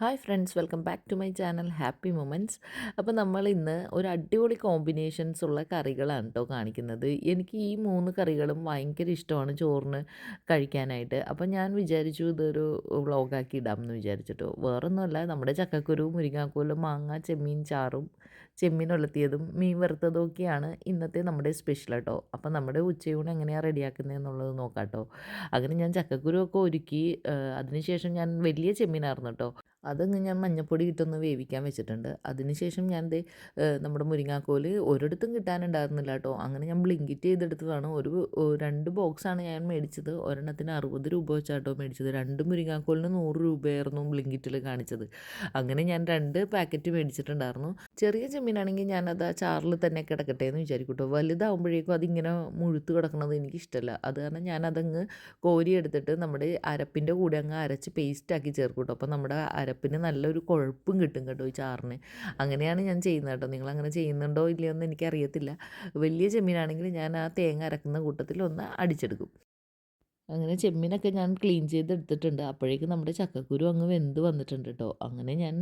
Hi friends welcome back to my channel happy moments അപ്പോൾ നമ്മൾ ഇന്ന് ഒരു അടിപൊളി കോമ്പിനേഷൻസ് ഉള്ള കറികളാണ് കേട്ടോ കാണിക്കുന്നത്. എനിക്ക് ഈ മൂന്ന് കറികളും ഭയങ്കര ഇഷ്ടമാണ് ചോറിന് കഴിക്കാനായിട്ട്. അപ്പോൾ ഞാൻ വിചാരിച്ചു ഇതൊരു വ്ളോഗാക്കി ഇടാം എന്ന് വിചാരിച്ചിട്ടോ. വേറൊന്നുമല്ല നമ്മുടെ ചക്കക്കുരു മുരിങ്ങാക്കോൽ മാങ്ങ ചെമ്മീൻ ചാറും ചെമ്മീൻ ഉലത്തിയതും മീൻ വറുത്തതും ഒക്കെയാണ് ഇന്നത്തെ നമ്മുടെ സ്പെഷ്യൽ കേട്ടോ അപ്പോൾ നമ്മുടെ ഉച്ചയൂണ് എങ്ങനെയാണ് റെഡിയാക്കുന്നത് എന്നുള്ളത് നോക്കാം കേട്ടോ അങ്ങനെ ഞാൻ ചക്കക്കുരു ഒക്കെ ഒരുക്കി അതിനുശേഷം ഞാൻ വലിയ ചെമ്മീനായിരുന്നു കേട്ടോ അതങ്ങ് ഞാൻ മഞ്ഞപ്പൊടി ഇട്ടൊന്ന് വേവിക്കാൻ വെച്ചിട്ടുണ്ട്. അതിനുശേഷം ഞാൻ ദേ നമ്മുടെ മുരിങ്ങാക്കോൽ ഒരിടത്തും കിട്ടാനുണ്ടായിരുന്നില്ല കേട്ടോ. അങ്ങനെ ഞാൻ ബ്ലിങ്കിറ്റ് ചെയ്തെടുത്തതാണ്. ഒരു രണ്ട് ബോക്സാണ് ഞാൻ മേടിച്ചത്. ഒരെണ്ണത്തിന് അറുപത് രൂപ വെച്ചാട്ടോ മേടിച്ചത്. രണ്ട് മുരിങ്ങാക്കോലിന് നൂറ് രൂപയായിരുന്നു ബ്ലിങ്കിറ്റിൽ കാണിച്ചത്. അങ്ങനെ ഞാൻ രണ്ട് പാക്കറ്റ് മേടിച്ചിട്ടുണ്ടായിരുന്നു. ചെറിയ ചെമ്മീനാണെങ്കിൽ ഞാനത് ആ ചാറിൽ തന്നെ കിടക്കട്ടെ എന്ന് വിചാരിക്കട്ടോ. വലുതാവുമ്പോഴേക്കും അതിങ്ങനെ മുഴുത്ത് കിടക്കുന്നത് എനിക്കിഷ്ടമല്ല അത് കാരണം ഞാനതങ്ങ് കോരി എടുത്തിട്ട് നമ്മുടെ അരപ്പിന്റെ കൂടെ അങ്ങ് അരച്ച് പേസ്റ്റാക്കി ചേർക്കൂട്ടോ. അപ്പോൾ നമ്മുടെ അരപ്പിന് നല്ലൊരു കുഴപ്പും കിട്ടും കേട്ടോ ഈ ചാറിന്. അങ്ങനെയാണ് ഞാൻ ചെയ്യുന്നത് കേട്ടോ. നിങ്ങൾ അങ്ങനെ ചെയ്യുന്നുണ്ടോ ഇല്ലയോ എന്ന് എനിക്കറിയത്തില്ല. വലിയ ചെമ്മീനാണെങ്കിൽ ഞാൻ ആ തേങ്ങ അരക്കുന്ന കൂട്ടത്തിൽ ഒന്ന് അടിച്ചെടുക്കും. അങ്ങനെ ചെമ്മീനൊക്കെ ഞാൻ ക്ലീൻ ചെയ്തെടുത്തിട്ടുണ്ട്. അപ്പോഴേക്കും നമ്മുടെ ചക്കക്കുരു അങ്ങ് വെന്ത് വന്നിട്ടുണ്ട് കേട്ടോ അങ്ങനെ ഞാൻ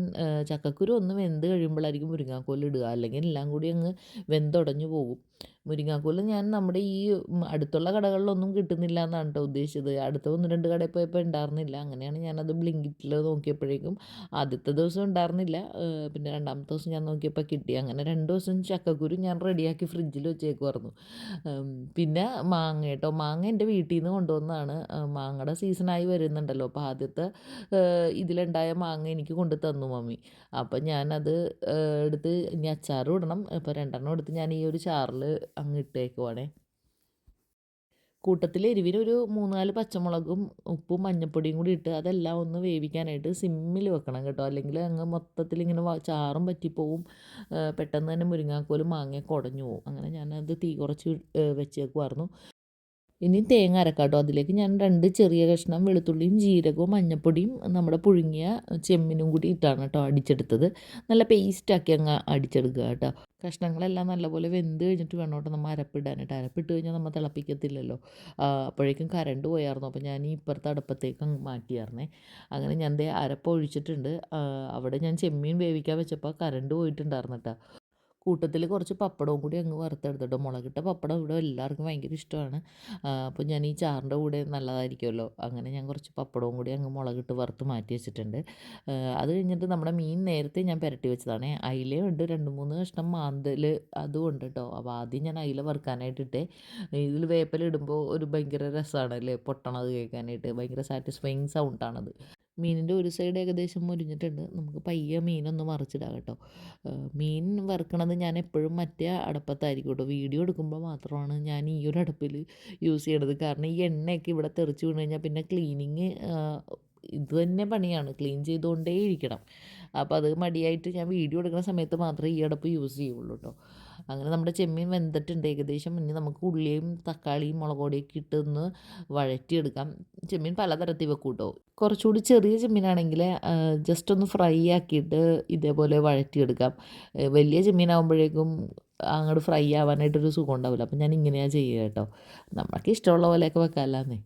ചക്കക്കുരു ഒന്ന് വെന്ത് കഴിയുമ്പോഴായിരിക്കും മുരിങ്ങാക്കോൽ ഇടുക. അല്ലെങ്കിൽ എല്ലാം കൂടി അങ്ങ് വെന്തുടഞ്ഞു പോകും. മുരിങ്ങാക്കോൽ ഞാൻ നമ്മുടെ ഈ അടുത്തുള്ള കടകളിലൊന്നും കിട്ടുന്നില്ല എന്നാണ് കേട്ടോ ഉദ്ദേശിച്ചത്. അടുത്ത ഒന്ന് രണ്ട് കടയിൽ പോയപ്പോൾ ഉണ്ടായിരുന്നില്ല അങ്ങനെയാണ് ഞാനത് ബ്ലിങ്കിറ്റിൽ നോക്കിയപ്പോഴേക്കും ആദ്യത്തെ ദിവസം ഉണ്ടായിരുന്നില്ല പിന്നെ രണ്ടാമത്തെ ദിവസം ഞാൻ നോക്കിയപ്പോൾ കിട്ടി. അങ്ങനെ രണ്ട് ദിവസം ചക്കക്കുരു ഞാൻ റെഡിയാക്കി ഫ്രിഡ്ജിൽ വെച്ചേക്കുമായിരുന്നു പിന്നെ മാങ്ങ കേട്ടോ മാങ്ങ എന്റെ വീട്ടിൽ നിന്ന് കൊണ്ടുവന്നതാണ് മാങ്ങയുടെ സീസണായി വരുന്നുണ്ടല്ലോ. അപ്പോൾ ആദ്യത്തെ ഇതിലുണ്ടായ മാങ്ങ എനിക്ക് കൊണ്ട് തന്നു മമ്മി. അപ്പം ഞാനത് എടുത്ത് ഇനി അച്ചാറും ഇടണം. ഇപ്പോൾ രണ്ടെണ്ണം എടുത്ത് ഞാൻ ഈ ഒരു ചാറിൽ അങ്ങ് ഇട്ടേക്കുവാണേ കൂട്ടത്തിൽ എരിവിനൊരു മൂന്നാൽ പച്ചമുളകും ഉപ്പും മഞ്ഞപ്പൊടിയും കൂടി ഇട്ട് അതെല്ലാം ഒന്ന് വേവിക്കാനായിട്ട് സിമ്മിൽ വെക്കണം കേട്ടോ. അല്ലെങ്കിൽ അങ്ങ് മൊത്തത്തിൽ ഇങ്ങനെ ചാറും പറ്റിപ്പോവും. പെട്ടെന്ന് തന്നെ മുരിങ്ങാക്കോലും മാങ്ങയൊക്കെ ഉടഞ്ഞു പോവും. അങ്ങനെ ഞാനത് തീ കുറച്ച് വെച്ചേക്കുമായിരുന്നു ഇനി തേങ്ങ അരക്കാട്ടോ. അതിലേക്ക് ഞാൻ രണ്ട് ചെറിയ കഷ്ണം വെളുത്തുള്ളിയും ജീരകവും മഞ്ഞപ്പൊടിയും നമ്മുടെ പുഴുങ്ങിയ ചെമ്മിനും കൂടി ഇട്ടാണ് കേട്ടോ അടിച്ചെടുത്തത്. നല്ല പേസ്റ്റാക്കി അങ്ങ് അടിച്ചെടുക്കുക കേട്ടോ. കഷ്ണങ്ങളെല്ലാം നല്ലപോലെ വെന്ത് കഴിഞ്ഞിട്ട് വേണം കേട്ടോ നമ്മൾ അരപ്പിടാനായിട്ട്. അരപ്പിട്ട് കഴിഞ്ഞാൽ നമ്മൾ തിളപ്പിക്കത്തില്ലല്ലോ. അപ്പോഴേക്കും കരണ്ട് പോയായിരുന്നു അപ്പോൾ ഞാൻ ഈ ഇപ്പുറത്തെ അടുപ്പത്തേക്ക് അങ്ങ് മാറ്റിയായിരുന്നേ അങ്ങനെ ഞാൻ ദേ അരപ്പ് ഒഴിച്ചിട്ടുണ്ട് അവിടെ ഞാൻ ചെമ്മീൻ വേവിക്കാൻ വെച്ചപ്പോൾ കരണ്ട് പോയിട്ടുണ്ടായിരുന്നു കേട്ടോ. കൂട്ടത്തിൽ കുറച്ച് പപ്പടവും കൂടി അങ്ങ് വറുത്തെടുത്തിട്ട് മുളകിട്ട പപ്പടം ഇവിടെ എല്ലാവർക്കും ഭയങ്കര ഇഷ്ടമാണ്. അപ്പോൾ ഞാൻ ഈ ചാറിന്റെ കൂടെ നല്ലതായിരിക്കുമല്ലോ. അങ്ങനെ ഞാൻ കുറച്ച് പപ്പടവും കൂടി അങ്ങ് മുളകിട്ട് വറുത്ത് മാറ്റി വെച്ചിട്ടുണ്ട്. അത് കഴിഞ്ഞിട്ട് നമ്മുടെ മീൻ നേരത്തെ ഞാൻ പുരട്ടി വെച്ചതാണ്. അയിലയും ഉണ്ട് രണ്ട് മൂന്ന് കഷ്ണം മാന്തൽ അതും ഉണ്ട് കേട്ടോ. അപ്പോൾ ആദ്യം ഞാൻ അയില വറുക്കാനായിട്ടിട്ടേ ഇതിൽ വേപ്പലിടുമ്പോൾ ഒരു ഭയങ്കര രസമാണ് അല്ലേ പൊട്ടണത് കേൾക്കാനായിട്ട്. ഭയങ്കര സാറ്റിസ്ഫൈങ് സൗണ്ടാണത് മീനിന്റെ ഒരു സൈഡ് ഏകദേശം മുരിഞ്ഞിട്ടുണ്ട്. നമുക്ക് പയ്യെ മീനൊന്ന് മറിച്ചിടാം കേട്ടോ. മീൻ വറുക്കണത് ഞാൻ എപ്പോഴും മറ്റേ അടുപ്പത്തായിരിക്കും കേട്ടോ വീഡിയോ എടുക്കുമ്പോൾ മാത്രമാണ് ഞാൻ ഈ ഒരു അടുപ്പിൽ യൂസ് ചെയ്യണത്. കാരണം ഈ എണ്ണയൊക്കെ ഇവിടെ തെറിച്ച് വീണ് കഴിഞ്ഞാൽ പിന്നെ ക്ലീനിങ് ഇത് തന്നെ പണിയാണ്. ക്ലീൻ ചെയ്തുകൊണ്ടേ ഇരിക്കണം അപ്പോൾ അത് മടിയായിട്ട് ഞാൻ വീഡിയോ എടുക്കുന്ന സമയത്ത് മാത്രമേ ഈ അടപ്പ് യൂസ് ചെയ്യുള്ളൂ കേട്ടോ അങ്ങനെ നമ്മുടെ ചെമ്മീൻ വെന്തിട്ടുണ്ട്. ഏകദേശം ഇനി നമുക്ക് ഉള്ളിയും തക്കാളിയും മുളക് പൊടിയൊക്കെ ഇട്ടൊന്ന് വഴറ്റിയെടുക്കാം. ചെമ്മീൻ പലതരത്തിൽ വെക്കും കേട്ടോ കുറച്ചുകൂടി ചെറിയ ചെമ്മീനാണെങ്കിൽ ജസ്റ്റ് ഒന്ന് ഫ്രൈ ആക്കിയിട്ട് ഇതേപോലെ വഴറ്റിയെടുക്കാം. വലിയ ചെമ്മീനാകുമ്പോഴേക്കും അങ്ങോട്ട് ഫ്രൈ ആവാനായിട്ടൊരു സുഖം ഉണ്ടാവില്ല. അപ്പം ഞാൻ ഇങ്ങനെയാണ് ചെയ്യുക കേട്ടോ നമുക്ക് ഇഷ്ടമുള്ള പോലെയൊക്കെ വെക്കാമല്ലാന്നേ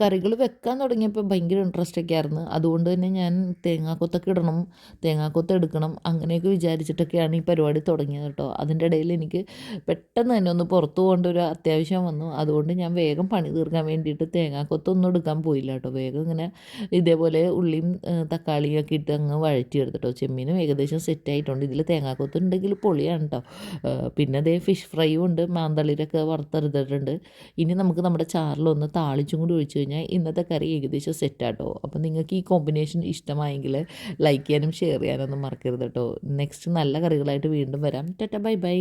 കറികൾ വെക്കാൻ തുടങ്ങിയപ്പോൾ ഭയങ്കര ഇൻട്രസ്റ്റ് ഒക്കെ ആയിരുന്നു. അതുകൊണ്ട് തന്നെ ഞാൻ തേങ്ങാക്കൊത്തൊക്കെ ഇടണം തേങ്ങാക്കൊത്ത് എടുക്കണം അങ്ങനെയൊക്കെ വിചാരിച്ചിട്ടൊക്കെയാണ് ഈ പരിപാടി തുടങ്ങിയത് കേട്ടോ. അതിന്റെ ഇടയിൽ എനിക്ക് പെട്ടെന്ന് തന്നെ ഒന്ന് പുറത്തു പോകേണ്ട ഒരു അത്യാവശ്യം വന്നു. അതുകൊണ്ട് ഞാൻ വേഗം പണി തീർക്കാൻ വേണ്ടിയിട്ട് തേങ്ങാക്കൊത്തൊന്നും എടുക്കാൻ പോയില്ല കേട്ടോ. വേഗം ഇങ്ങനെ ഇതേപോലെ ഉള്ളിയും തക്കാളിയും ഒക്കെ ഇട്ട് അങ്ങ് വഴറ്റിയെടുത്തിട്ടോ ചെമ്മീനും ഏകദേശം സെറ്റ് ആയിട്ടുണ്ട്. ഇതിൽ തേങ്ങാക്കൊത്ത് ഉണ്ടെങ്കിൽ പൊളിയാണ് കേട്ടോ. പിന്നെ അതേ ഫിഷ് ഫ്രൈയും ഉണ്ട്. മാന്തളിരൊക്കെ വറുത്തെടുത്തിട്ടുണ്ട്. ഇനി നമുക്ക് നമ്മുടെ ചാറിലൊന്ന് താളിച്ചും കൂടി ഒഴിച്ച് കഴിഞ്ഞാൽ ഇന്നത്തെ കറി ഏകദേശം സെറ്റാട്ടോ. അപ്പോൾ നിങ്ങൾക്ക് ഈ കോമ്പിനേഷൻ ഇഷ്ടമായെങ്കിൽ ലൈക്ക് ചെയ്യാനും ഷെയർ ചെയ്യാനൊന്നും മറക്കരുത് കേട്ടോ നെക്സ്റ്റ് നല്ല കറികളായിട്ട് വീണ്ടും വരാം. Tata bye bye.